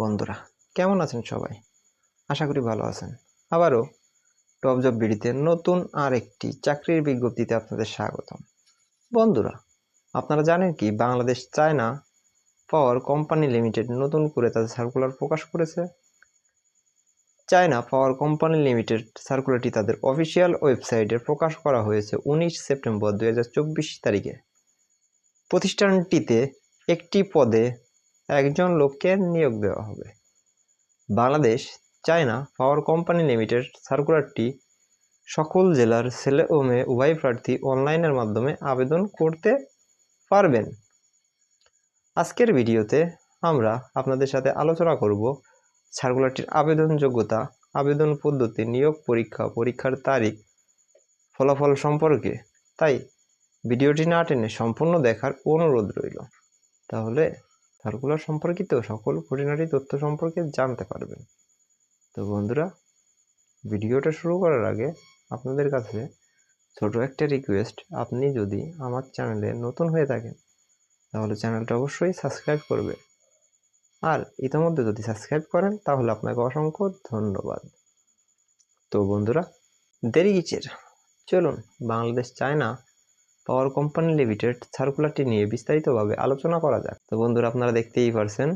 বন্ধুরা, কেমন আছেন সবাই? আশা করি ভালো আছেন। আবারও টপ জব বিডিতে নতুন আর একটি চাকরির বিজ্ঞপ্তিতে আপনাদের স্বাগতম। বন্ধুরা, আপনারা জানেন কি, Bangladesh China power company limited নতুন করে তাদের সার্কুলার প্রকাশ করেছে। চায়না পাওয়ার কোম্পানি লিমিটেড সার্কুলারটি তাদের অফিসিয়াল ওয়েবসাইটে প্রকাশ করা হয়েছে উনিশ সেপ্টেম্বর দু হাজার চব্বিশ তারিখে। প্রতিষ্ঠানটিতে একটি পদে একজন লোককে নিয়োগ দেওয়া হবে। Bangladesh, China power company limited সার্কুলারটি সকল জেলার ছেলে ও মেয়ে উভয় প্রার্থী অনলাইনের মাধ্যমে আবেদন করতে পারবেন। আজকের ভিডিওতে আমরা আপনাদের সাথে আলোচনা করব সার্কুলারটির আবেদন যোগ্যতা, আবেদন পদ্ধতি, নিয়োগ পরীক্ষা, পরীক্ষার তারিখ, ফলাফল সম্পর্কে। তাই ভিডিওটি না টেনে সম্পূর্ণ দেখার অনুরোধ রইল। তাহলে সার্কুলার সম্পর্কিত সকল খুঁটিনাটি তথ্য সম্পর্কে জানতে পারবেন। তো বন্ধুরা, ভিডিওটা শুরু করার আগে আপনাদের কাছে ছোট একটা রিকোয়েস্ট আপনি যদি আমার চ্যানেলে নতুন হয়ে থাকেন, তাহলে চ্যানেলটা অবশ্যই সাবস্ক্রাইব করবে। আর ইতিমধ্যে যদি সাবস্ক্রাইব করেন, তাহলে আপনাকে অসংখ্য ধন্যবাদ। তো বন্ধুরা, দেরি কিচের চলুন Bangladesh China power company limited সার্কুলারটি নিয়ে বিস্তারিতভাবে আলোচনা করা যাক। তো বন্ধুরা, আপনারা দেখতেই পারছেন,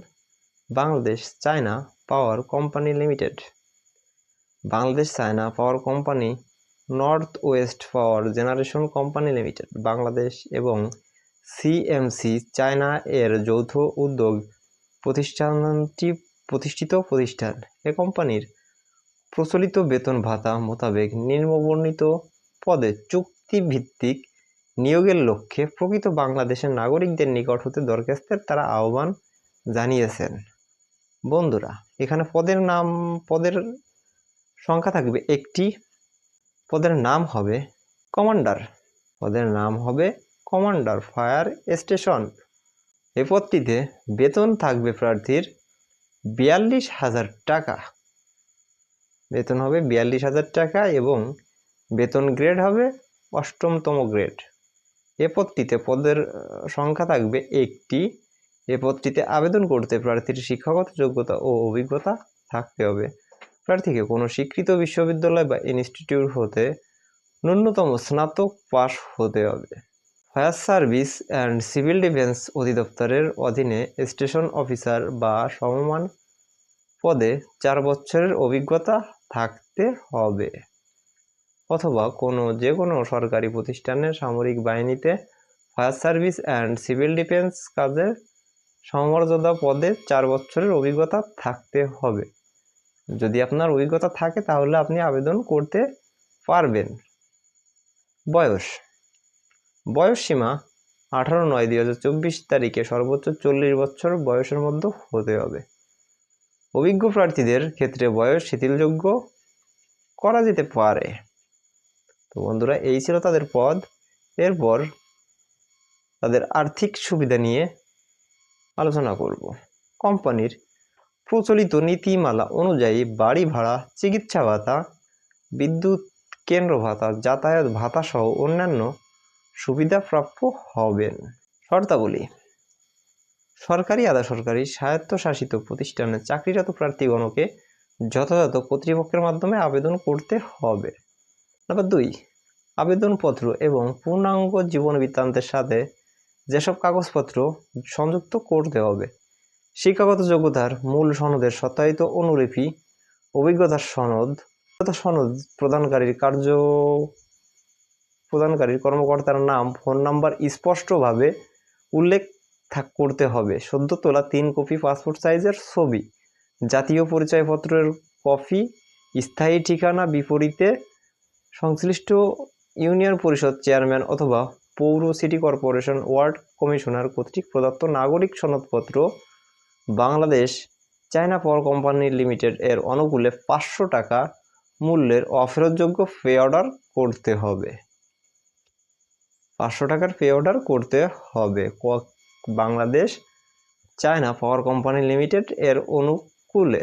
Bangladesh China power company limited. Bangladesh China power company north west power generation company limited. Bangladesh এবং সিএমসি চায়না এর যৌথ উদ্যোগ প্রতিষ্ঠানটি প্রতিষ্ঠিত প্রতিষ্ঠান। এ কোম্পানির প্রচলিত বেতন ভাতা মোতাবেক নিম্নবর্ণিত পদে চুক্তিভিত্তিক নিয়োগের লক্ষ্যে প্রকৃত বাংলাদেশের নাগরিকদের নিকট হতে দরখাস্তের তারা আহ্বান জানিয়েছেন। বন্ধুরা, এখানে পদের নাম, পদের সংখ্যা থাকবে একটি, পদের নাম হবে কমান্ডার, পদের নাম হবে কমান্ডার ফায়ার স্টেশন। এ পদটিতে বেতন থাকবে প্রার্থীর বিয়াল্লিশ হাজার টাকা। বেতন হবে বিয়াল্লিশ হাজার টাকা এবং বেতন গ্রেড হবে অষ্টমতম গ্রেড। এ পদটিতে পদের সংখ্যা থাকবে একটি। এ পদটিতে আবেদন করতে প্রার্থীর শিক্ষাগত যোগ্যতা ও অভিজ্ঞতা থাকতে হবে। প্রার্থীকে কোনো স্বীকৃত বিশ্ববিদ্যালয় বা ইনস্টিটিউট হতে ন্যূনতম স্নাতক পাস হতে হবে। Fire service and civil defence অধিদপ্তরের অধীনে স্টেশন অফিসার বা সমমান পদে চার বছরের অভিজ্ঞতা থাকতে হবে। অথবা কোনো যে কোনো সরকারি প্রতিষ্ঠানের সামরিক বাহিনীতে fire service and civil defence কাজের সমমর্যাদা পদে চার বছরের অভিজ্ঞতা থাকতে হবে। যদি আপনার অভিজ্ঞতা থাকে, তাহলে আপনি আবেদন করতে পারবেন। বয়স। বয়স সীমা আঠারো নয় দুই হাজার চব্বিশ তারিখে সর্বোচ্চ চল্লিশ বছর বয়সের মধ্যে হতে হবে। অভিজ্ঞ প্রার্থীদের ক্ষেত্রে বয়স শিথিলযোগ্য করা যেতে পারে। তো বন্ধুরা, এই ছিল তাদের পদ। এরপর তাদের আর্থিক সুবিধা নিয়ে আলোচনা করব। কোম্পানির প্রচলিত নীতিমালা অনুযায়ী বাড়ি ভাড়া, চিকিৎসা ভাতা, বিদ্যুৎ কেন্দ্র ভাতা, যাতায়াত ভাতা সহ অন্যান্য সুবিধাপ্রাপ্য হবেন। শর্তাবলী, সরকারি আধা সরকারি স্বায়ত্তশাসিত প্রতিষ্ঠানে চাকরিরত প্রার্থীগণকে যথাযথ কর্তৃপক্ষের মাধ্যমে আবেদন করতে হবে। নাম্বার দুই, আবেদনপত্র এবং পূর্ণাঙ্গ জীবন বৃত্তান্তের সাথে যেসব কাগজপত্র সংযুক্ত করতে হবে, শিক্ষাগত যোগ্যতার মূল সনদের সত্যায়িত অনুলিপি, অভিজ্ঞতার সনদ সনদ প্রদানকারীর কার্য, প্রদানকারীর কর্মকর্তার নাম, ফোন নাম্বার স্পষ্টভাবে উল্লেখ থাক করতে হবে। সদ্য তোলা তিন কপি পাসপোর্ট সাইজের ছবি, জাতীয় পরিচয়পত্রের কপি, স্থায়ী ঠিকানা বিপরীতে সংশ্লিষ্ট ইউনিয়ন পরিষদ চেয়ারম্যান অথবা পৌর সিটি কর্পোরেশন ওয়ার্ড কমিশনার কর্তৃক প্রদত্ত নাগরিক সনদপত্র Bangladesh China power company limited এর অনুকূলে পাঁচশো টাকা মূল্যের অফেরতযোগ্য পে অর্ডার করতে হবে। পাঁচশো টাকার পে অর্ডার করতে হবে। Bangladesh China power company limited এর অনুকূলে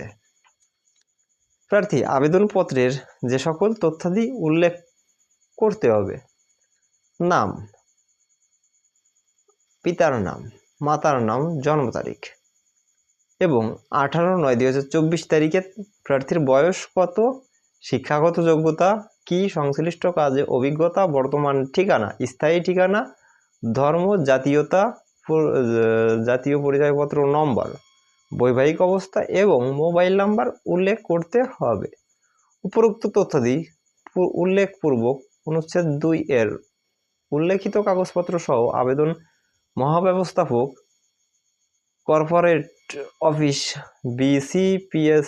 প্রার্থী, আবেদনপত্রের যে সকল তথ্যাদি উল্লেখ করতে হবে। নাম। পিতার নাম, মাতার নাম, জন্ম তারিখ এবং আঠারো নয় দুই হাজার চব্বিশ তারিখে প্রার্থীর বয়স কত, শিক্ষাগত যোগ্যতা কি, সংশ্লিষ্ট কাজে অভিজ্ঞতা, বর্তমান ঠিকানা, স্থায়ী ঠিকানা, ধর্ম, জাতীয়তা জাতীয় পরিচয়পত্র, নম্বর বৈবাহিক অবস্থা এবং মোবাইল নাম্বার উল্লেখ করতে হবে। উপরোক্ত তথ্যাদি উল্লেখপূর্বক অনুচ্ছেদ দুই এর উল্লেখিত কাগজপত্র সহ আবেদন মহাব্যবস্থাপক, corporate office, BCPS,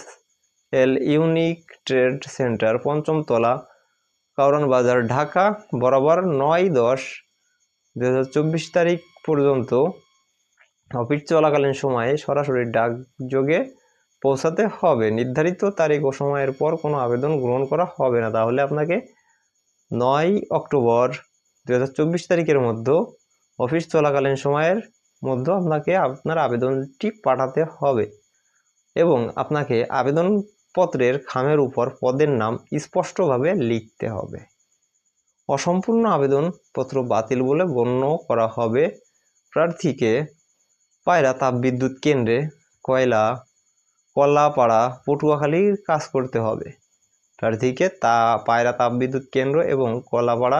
L unique trade centre, পঞ্চম তলা কারণ বাজার, ঢাকা, বরাবর নয় দশ দু তারিখ পর্যন্ত অফিস চলাকালীন সময়ে সরাসরি ডাকযোগে পৌঁছাতে হবে। নির্ধারিত তারিখ ও সময়ের পর কোনো আবেদন গ্রহণ করা হবে না। তাহলে আপনাকে নয় অক্টোবর দু হাজার চব্বিশ তারিখের মধ্যে অফিস চলাকালীন সময়ের মধ্যে আপনাকে আপনার আবেদনটি পাঠাতে হবে এবং আপনাকে আবেদনপত্রের খামের উপর পদের নাম স্পষ্টভাবে লিখতে হবে। অসম্পূর্ণ আবেদনপত্র বাতিল বলে গণ্য করা হবে। প্রার্থীকে পায়রা তাপবিদ্যুৎ কেন্দ্রে কয়লা কলাপাড়া পটুয়াখালীর কাজ করতে হবে। প্রার্থীকে তা পায়রা তাপবিদ্যুৎ কেন্দ্র এবং কলাপাড়া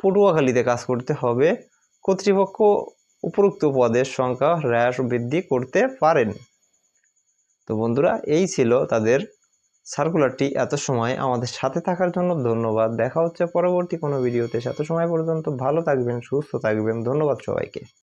পটুয়াখালীতে কাজ করতে হবে। কর্তৃপক্ষ উপরোক্ত পদের সংখ্যা হ্রাস বৃদ্ধি করতে পারেন। তো বন্ধুরা, এই ছিল তাদের সার্কুলারটি এত সময় আমাদের সাথে থাকার জন্য। ধন্যবাদ। দেখা হচ্ছে পরবর্তী কোনো ভিডিওতে এত সময় পর্যন্ত ভালো থাকবেন, সুস্থ থাকবেন। ধন্যবাদ সবাইকে।